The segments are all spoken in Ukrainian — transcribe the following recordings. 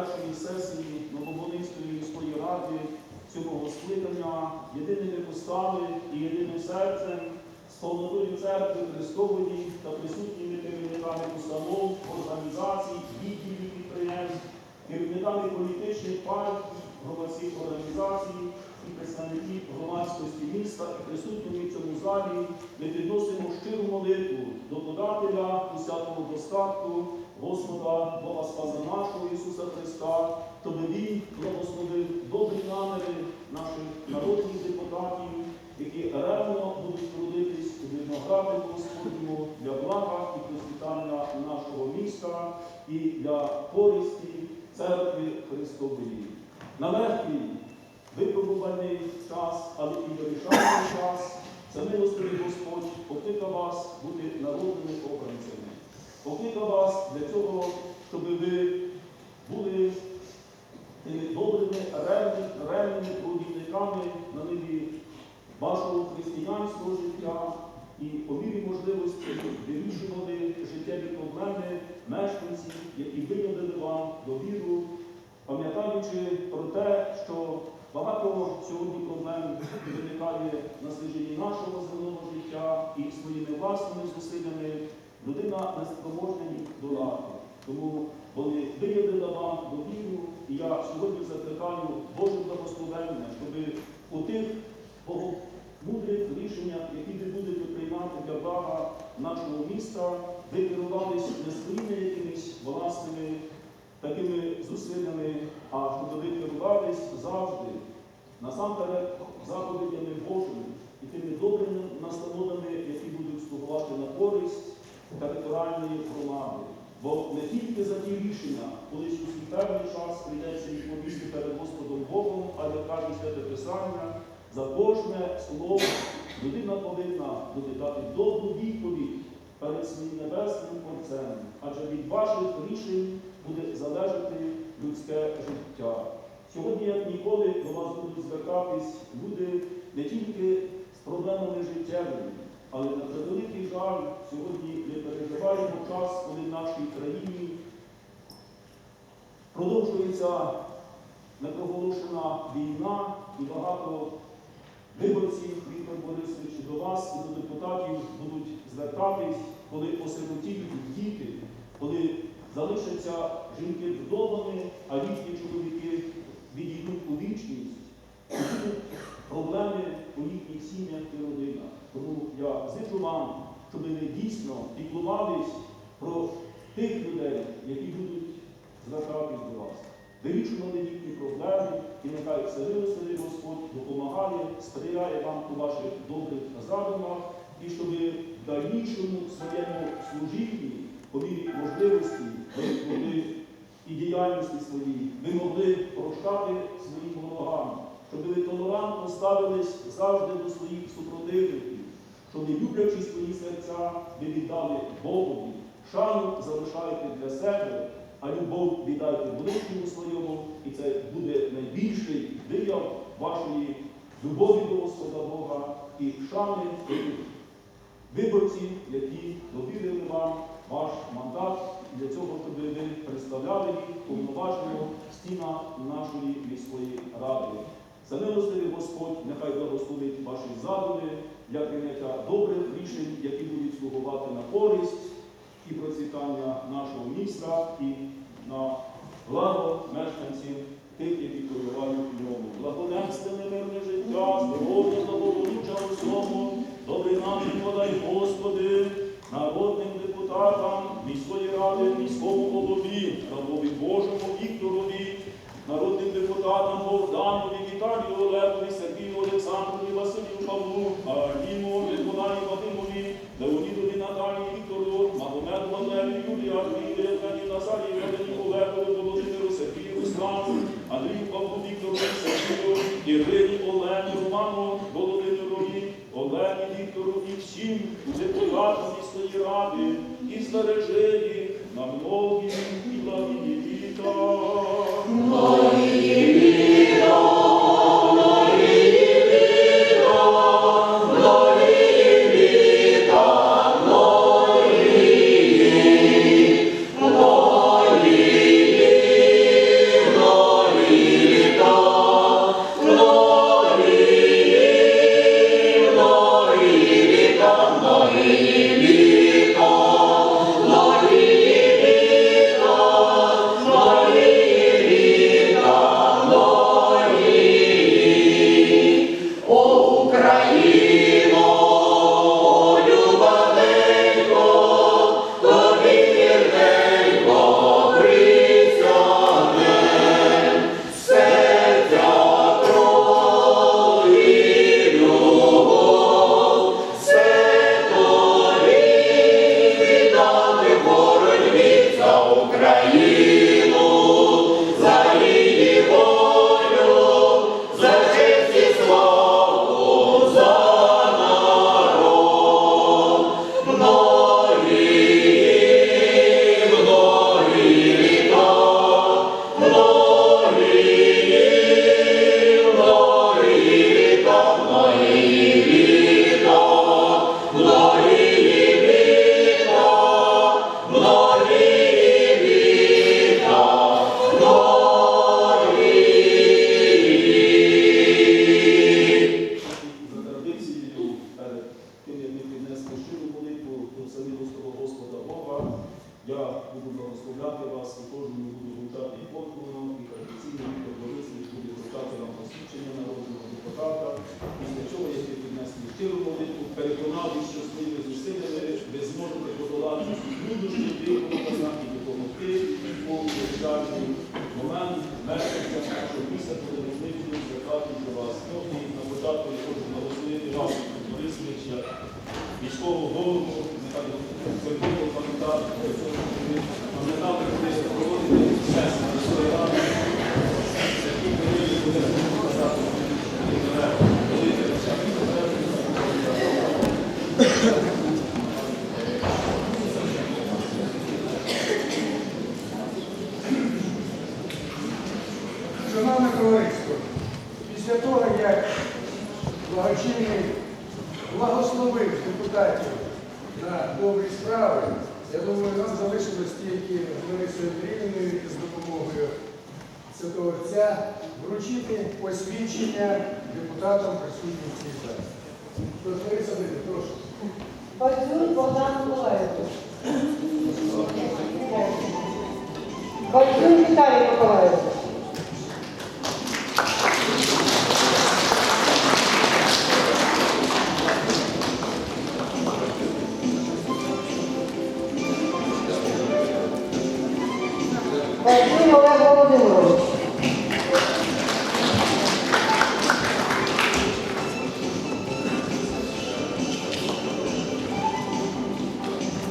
першої сесії Новоболинської міської ради цього скликання єдиними постами і єдиним серцем з повнотою церкви Христової та присутніми керівниками установ, організацій, відділів підприємств, керівниками політичних партій, громадських організацій і представників громадськості міста і присутніми в цьому залі. Ми підносимо щиру молитву до подателя усякого достатку Господа Бога Спаса нашого Ісуса Христа, щоб Він благословив добрі наміри наших народних депутатів, які ревно будуть трудитись у винограді Господньому для блага і процвітання нашого міста і для користі церкви Христової. Нелегкий випробувальний час, але і вирішальний час. Це милостивий Господь покликав вас бути народними обранцями. Покликав для цього, щоб ви були тими добрими, ревними, трудівниками на ниві вашого християнського життя і по мірі можливості вирішували життєві проблеми мешканців, які виявили вам довіру, пам'ятаючи про те, що багато сьогодні проблем виникає на служінні нашого земного життя і своїми власними зусиллями людина не спроможна їх долати. Тому вони виявили вам довіру, і я сьогодні закликаю Боже благословення, щоб у тих мудрих рішеннях, які ви будете приймати для блага нашого міста, ви керувались не своїми якимись власними такими зусиллями, а щоб ви керувались завжди насамперед заповідями Божими і тими добрими настановами, які будуть слугувати на користь територіальної громади. Бо не тільки за ті рішення, у свій певний час прийдеться їх повісти перед Господом Богом, але каже Святе Писання, за кожне слово людина повинна буде дати добру відповідь перед своїм небесним Отцем, адже від ваших рішень буде залежати людське життя. Сьогодні, як ніколи, до вас будуть звертатись люди не тільки з проблемами життєвими, але на превеликий жаль, сьогодні ми переживаємо час, коли в нашій країні продовжується непроголошена війна і багато виборців Віктор Борисович до вас і до депутатів будуть звертатись, коли осиротіють діти, коли залишаться жінки вдовами, а їхні чоловіки відійдуть у вічність. І будуть проблеми у їхніх сім'ях і родинах. Тому я зичу вам, щоб ви дійсно піклувались про тих людей, які будуть звертатись до вас. Вирішували їхні проблеми, і нехай Всевилостивий Господь допомагає, сприяє вам у ваших добрих задумах, і щоб в дальнішому своєму служінні, по мірі можливості, ви і діяльності своїй, ви могли прощати своїм ворогам, щоб ви толерантно ставились завжди до своїх супротивників, щоб люблячи свої серця, ви віддали Богові, шану залишаєте для себе, а любов віддайте ближньому своєму, і це буде найбільший вияв вашої любові до Господа Бога і шани виборців, які довірили вам ваш мандат для цього, щоб ви представляли їх повноважено в стінах нашої міської ради. За милостивий Господь нехай благословить ваші задуми для прийняття добрих рішень, які будуть слугувати на користь і процвітання нашого міста і на благо мешканців тих, які проживають в ньому. Благоденственне мирне життя, здоров'я, благополуччя усьому, добрий намір подай, Господи, народним депутатам міської ради, міському голові, рабові Божому Вікторові, народним депутатам Богданові, Віталію Олегові, Сергію Олександрові, Василію Павлу, Аліму, Миколаю Вадимові, Леонідові Наталії Віктору, Магомеду Валерію, Юлії Армії, Євгенію Євгенію Олегові, Володимиру, Сергію Руслану, Андрію Павлу Віктору, Сергію, Ірині Олені, Роману, Володимирові, Олені Віктору і всім депутатам міської ради. І збережи їх на многі вручити посвідчення депутатам присутніх цій залі. Тож, Лариса прошу. Бадзюн Богдан Миколаївич. Бадзюн Віталій Миколаївич.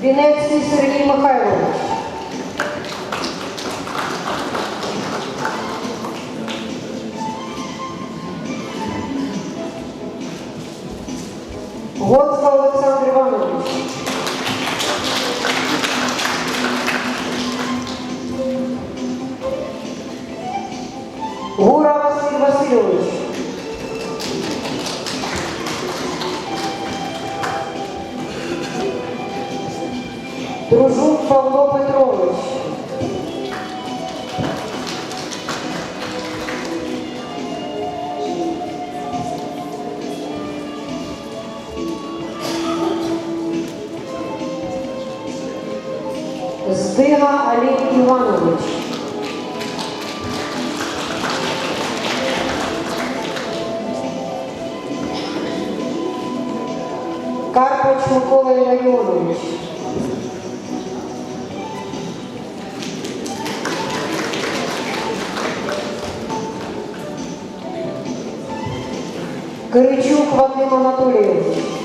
Вінецький Сергій Михайлович. Гоцка Олександр Іванович. Миколою Ларіоновичем. Киричук Вадим Анатолійович.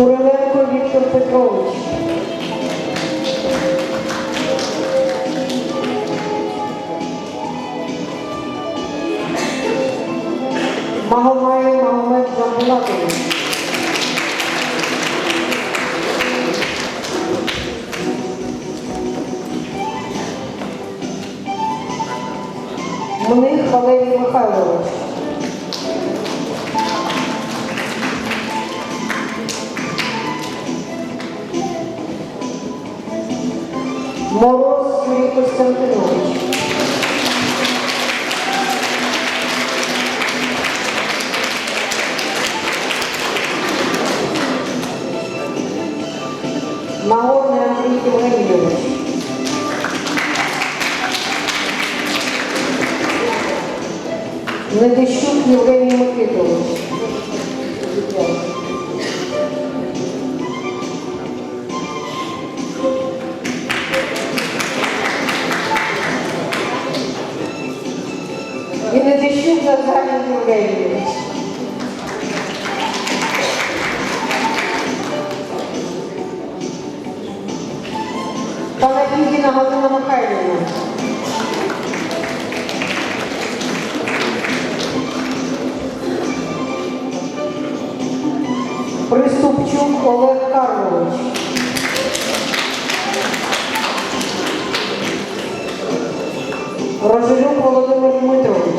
ocurre Ледещук Євгеній Микитович. І Ледещук Назарій Євгенійович. Панагідіна Галина Михайлівна. Царук Володимир Дмитрович.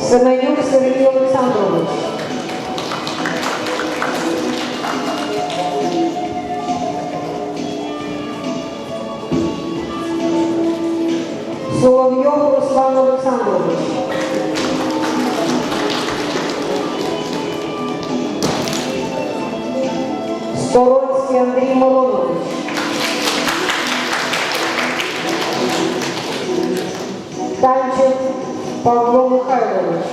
Семенюк Сергій Олександрович. Соловйов Руслан Олександрович. Скоро Сторонський Андрій Миронович. Танчев Павло Михайлович.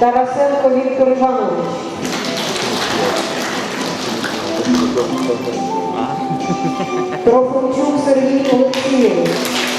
Тарасенко Віктор Іванович. Трофимчук Сергій Олексійович.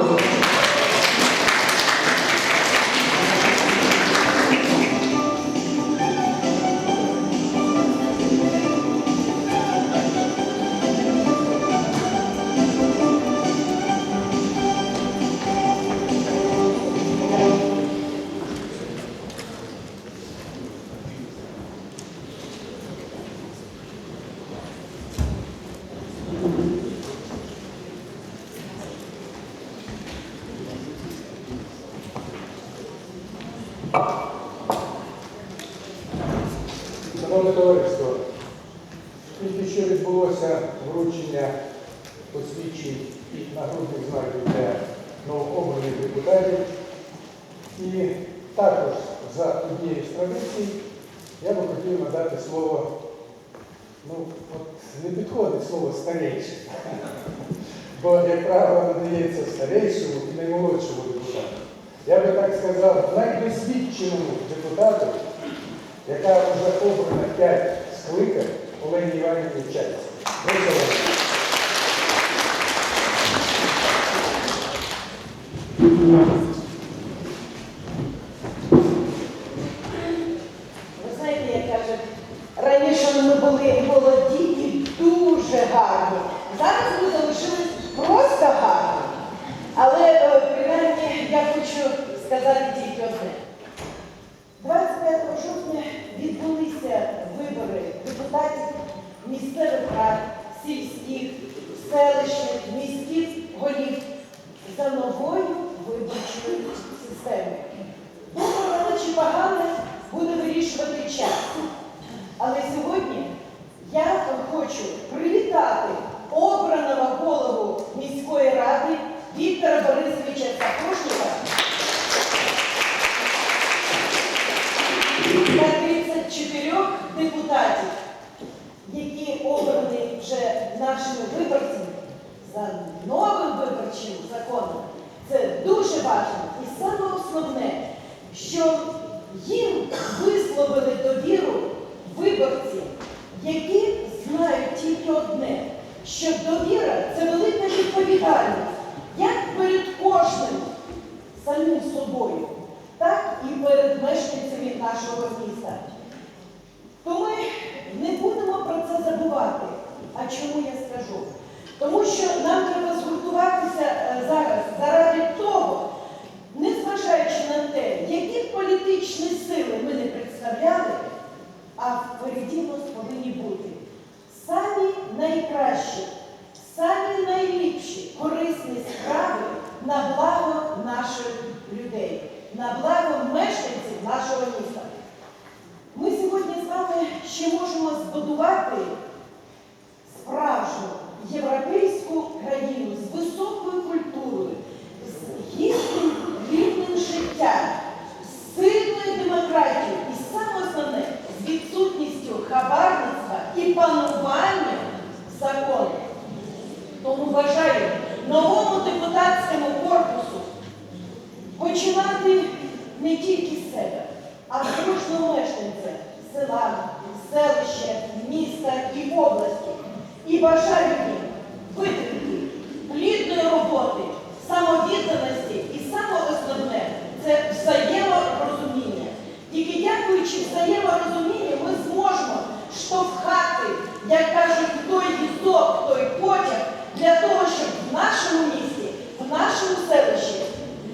Віктор депутатів. І також за однією з традицій я би хотів надати слово, ну, от не підходить слово старейший, бо, як правило, надається старейшому і наймолодшому депутату. Я би так сказав, найдосвідченому депутату, яка вже обрана 5 скликань Олені Іванівні Чайці. Прошу вас. Ви знаєте, як кажуть, раніше ми були молоді дуже гарні. Зараз ми залишились просто гарні. Але е, принаймні я хочу сказати тільки одне. 25 жовтня відбулися вибори депутатів місцевих рад, сільських, селищних, міських голів за новою виборчою системи. Добре чи погане буде вирішувати час. Але сьогодні я хочу привітати обраного голову міської ради Віктора Борисовича Сапожника та 34 депутатів, які обрані вже нашими виборцями за новим виборчим законом. Це дуже важливо. І саме основне, що їм висловили довіру виборці, які знають тільки одне, що довіра це велика відповідальність, як перед кожним самим собою, так і перед мешканцями нашого міста. То ми не будемо про це забувати. А чому я скажу? Тому що нам треба згуртуватися е, зараз заради того, незважаючи на те, які б політичні сили ми не представляли, а впереді нас повинні бути самі найкращі, самі найліпші корисні справи на благо наших людей, на благо мешканців нашого міста. Ми сьогодні з вами ще можемо збудувати справжню європейську країну з високою культурою, з гідним Сильною демократією і саме основне з відсутністю хабарництва і панування закону. Тому вважаю новому депутатському корпусу починати не тільки з себе, а з кожного мешканця села, селища, міста і області. І бажаю. їм. Дякуючи взаєморозумінню, ми зможемо штовхати, як кажуть, той візок, той потяг для того, щоб в нашому місті, в нашому селищі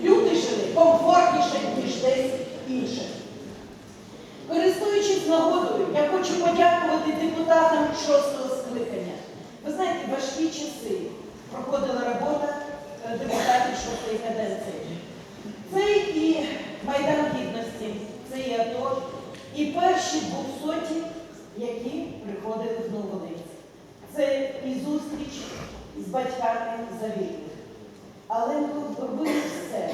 люди жили комфортніше, ніж десь інше. Користуючись нагодою, я хочу подякувати депутатам шостого скликання. Ви знаєте, важкі часи проходила робота е, депутатів шостої каденції. Це і Майдан Гідності, це і АТО, і перші двохсоті, які приходили в Новолинці. Це і зустріч з батьками загиблих. Але ми робили все.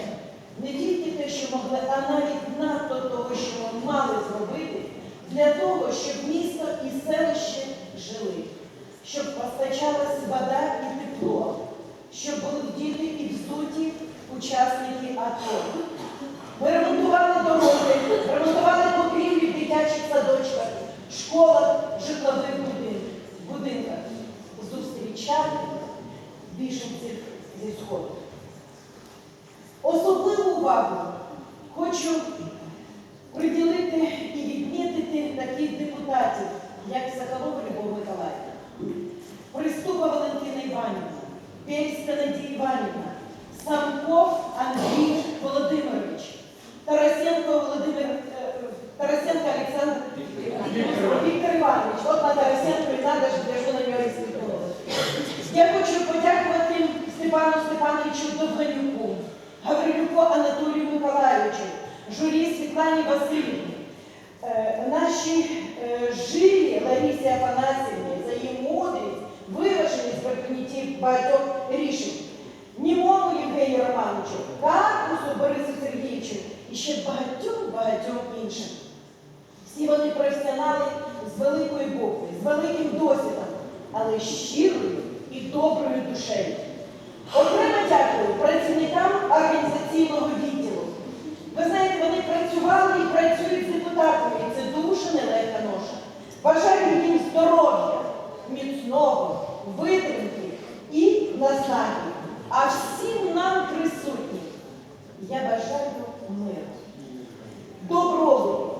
Не тільки те, що могли, а навіть надто того, що ми мали зробити, для того, щоб місто і селище жили, щоб постачалась вода і тепло, щоб були діти і взуті учасники АТО. Ми ремонтували дороги, ремонтували дитячих садочках, школах, житлових будин- будинках. Зустрічали біженців зі Сходу. Особливу увагу хочу приділити і відмітити таких депутатів, як Соколов Любов Миколаївна, Приступа Валентина Іванівна, Бельська Надія Іванівна, Самков Андрій Володимирович, Тарасенко Володимир, е, Тарасенко Олександр Віктор Іванович. От на Тарасенко і надо ж, де ж ви на нього розповідали. Я хочу подякувати Степану Степановичу Довганюку, Гаврилюку Анатолію Миколайовичу, журі Світлані Васильівні, е, нашій е, жилі Ларісі Афанасівні за її мудрість, виваженість в прийняті багатьох рішень, Німому Євгенію Романовичу, Карпусу Борису Сергійовичу і ще багатьом-багатьом іншим. Всі вони професіонали з великої букви, з великим досвідом, але щирою і доброю душею. Окремо дякую працівникам організаційного відділу. Ви знаєте, вони працювали і працюють з депутатами, і це дуже нелегка ноша. Бажаю їм здоров'я, міцного, витримки і наснаги. А всім нам присутнім я бажаю миру добробуту,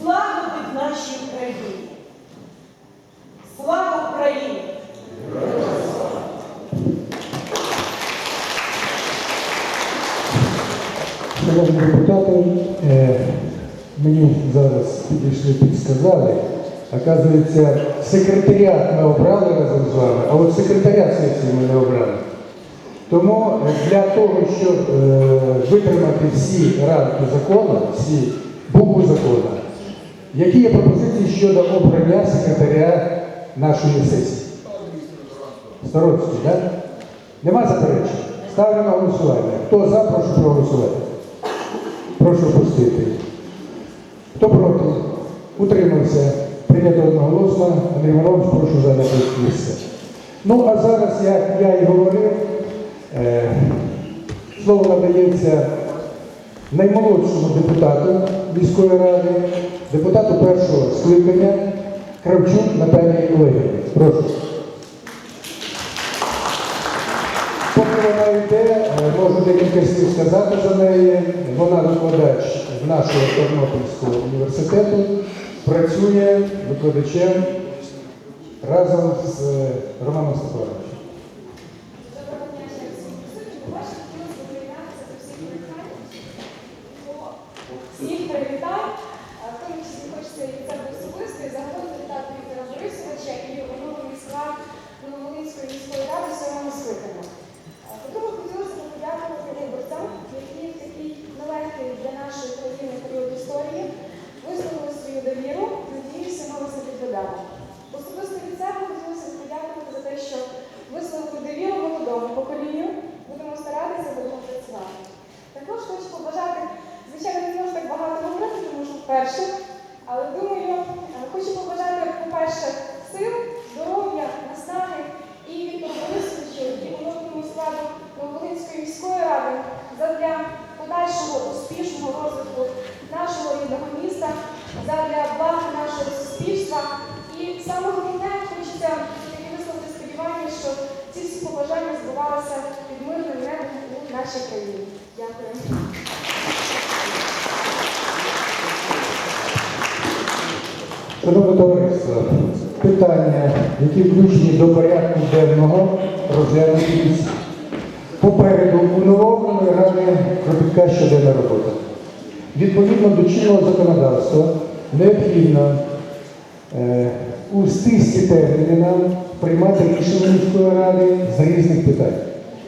злагоди в нашій країні. Слава Україні! Шановні депутати, е, мені зараз підійшли, підсказали. Оказується, секретаріат ми обрали разом з вами, а от секретаря сесії ми не обрали. Тому е, для того, щоб е, витримати всі рамки закону, всі букви закону, які є пропозиції щодо обрання секретаря нашої сесії? Староцький, так? Нема заперечень? Ставлю на голосування. Хто за, прошу проголосувати. Прошу пустити. Хто проти? Утримався. Прийнято одноголосно. Андрій Миронович, прошу зайняти місце. Ну, а зараз, як я і говорив, е, слово надається наймолодшому депутату міської ради, депутату першого скликання Кравчук Наталії Олегівні. Прошу. Поки вона йде, е, можу декілька слів сказати за неї. Вона викладач нашого Тернопільського університету, працює викладачем разом з Романом Степановичем. Доброго дня, ще раз всім присутнім. По-перше, хотілося б приєднатися до всіх привітань. До всіх привітань. А, В тому числі хочеться і від себе особисто, і загалом привітати Віктора Борисовича і оновлений склад Нововолинської міської ради сьомого скликання. А, По-друге, хотілося б подякувати виборцям, які в такий нелегкий для нашої країни період історії висловили свою довіру. Надіюся, ми вас не підведемо. Особисто від себе хотілося б подякувати за те, що І саме головне, хочеться таки висловити сподівання, що ці всі побажання збувалися під мирним небом у нашій країні. Дякую. Шановне товариство, питання, які включені до порядку денного, розглянуті. Попереду у новообраної ради кропітка щоденна робота. Відповідно до чинного законодавства необхідно е, у стислі терміни нам приймати рішення міської ради з різних питань.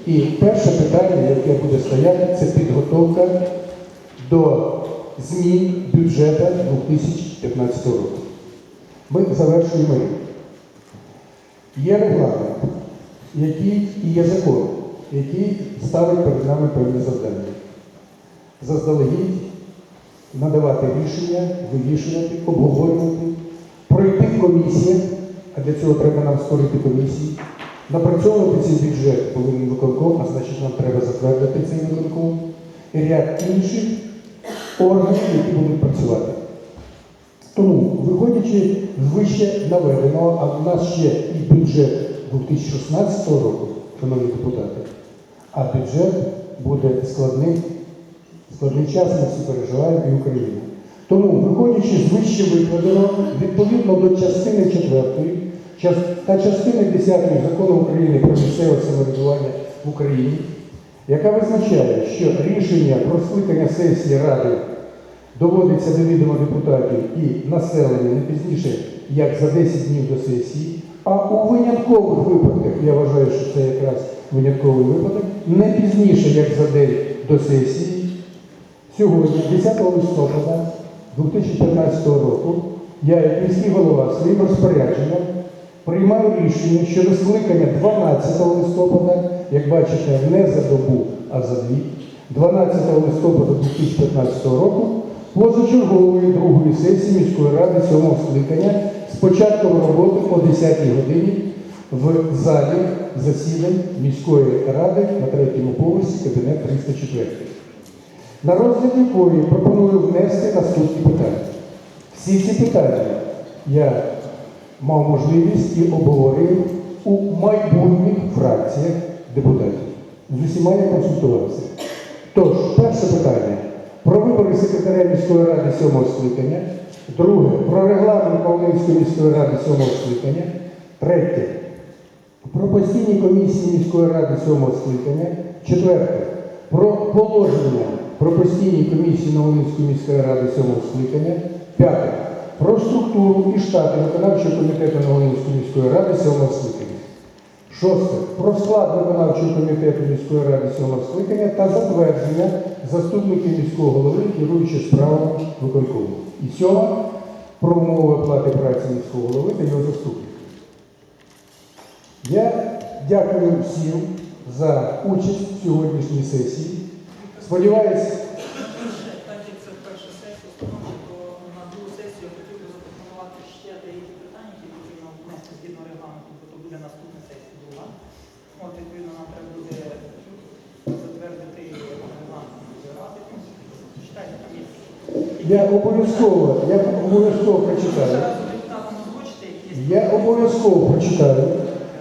І перше питання, яке буде стояти, це підготовка до змін бюджету 2015 року. Ми завершуємо рік. Є регламент, який і є закон, який ставить перед нами певні завдання. Заздалегідь надавати рішення, вирішувати, обговорювати, пройти в комісіях, а для цього треба нам створити комісії, напрацьовувати цей бюджет повинен виконком, а значить нам треба затвердити цей виконком і ряд інших органів, які будуть працювати. Тому, виходячи з вище наведеного, а в нас ще і бюджет 2016 року, шановні депутати, а бюджет буде складний, складний час, ми всі переживаємо і Україна. Тому, виходячи з вище викладеного, відповідно до частини 4 та частини 10 закону України про місцеве самоврядування в Україні, яка визначає, що рішення про скликання сесії Ради доводиться до відома депутатів і населення не пізніше, як за 10 днів до сесії, а у виняткових випадках, я вважаю, що це якраз винятковий випадок, не пізніше, як за день до сесії, сьогодні, 10 листопада 2015 року, я, як міський голова, своїм розпорядженням приймаю рішення щодо скликання 12 листопада, як бачите, не за добу, а за дві, 12 листопада 2015 року позачергової другої сесії міської ради сьомого скликання з початком роботи о 10 годині в залі засідань міської ради на третьому поверсі кабінет 304. На розгляд якої пропоную внести наступні питання. Всі ці питання я мав можливість і обговорив у майбутніх фракціях депутатів. З усіма я консультувався. Тож, перше питання про вибори секретаря міської ради сьомого скликання. Друге про регламент Павлинської міської ради сьомого скликання. Третє про постійні комісії міської ради сьомого скликання. Четверте про положення про постійні комісії Новолинської міської ради сьомого скликання. П'яте про структуру і штати виконавчого комітету Новолинської міської ради сьомого скликання. Шосте. Про склад виконавчого комітету міської ради сьомого скликання та затвердження заступників міського голови, керуючи справами виконкому. І сьоме. Про умови оплати праці міського голови та його заступників. Я дякую всім за участь в сьогоднішній сесії. Сподіваюсь, Так як це перша сесія установи, то на другу сесію я хотів би запропонувати ще деякі питання, які потрібно внести згідно регламенту, бо то буде наступна сесія друга. От, відповідно, нам треба буде затвердити регламент Міської ради. Читайте, там є. я обов'язково, я обов'язково прочитаю. Я обов'язково прочитаю,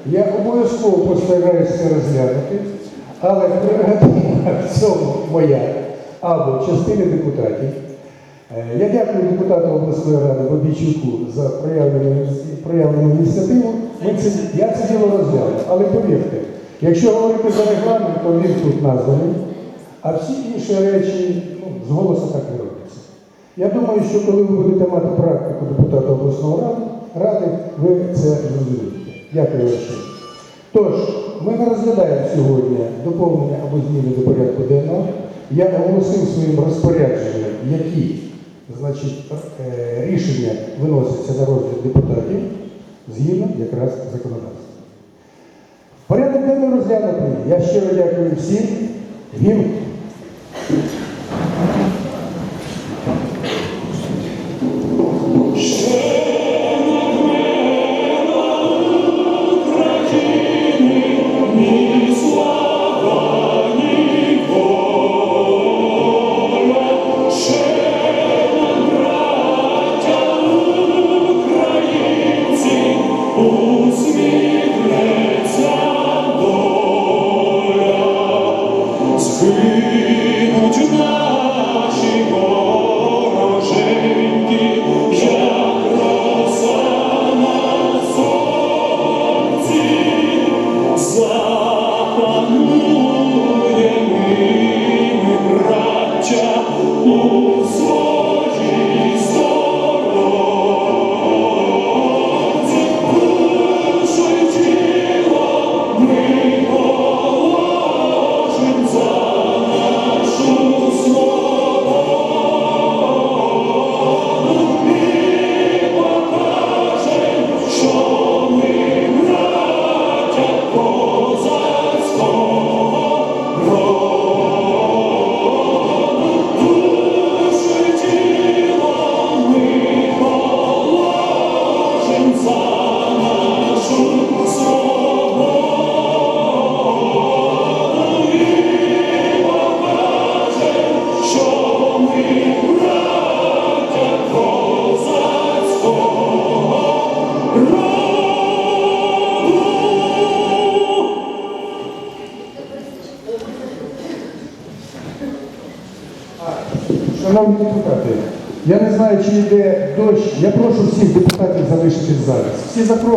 я обов'язково постараюся розглянути, але прерогатива в цьому моя або частини депутатів. Е, Я дякую депутату обласної ради Бабійчуку за проявлену, проявлену ініціативу. Ми це, я це діло розгляну. Але повірте, якщо говорити за регламент, то він тут названий, а всі інші речі ну, з голосу так не робляться. Я думаю, що коли ви будете мати практику депутата обласного ради, ради, ви це зрозумієте. Дякую вам. Тож, ми не розглядаємо сьогодні доповнення або зміни до порядку денного. Я оголосив своїм розпорядженням, які значить, е, рішення виносяться на розгляд депутатів згідно якраз законодавства. Порядок денний розглянутий. Я щиро дякую всім. Гімн. Я прошу всіх депутатів залишитись зараз. Всі запрошую.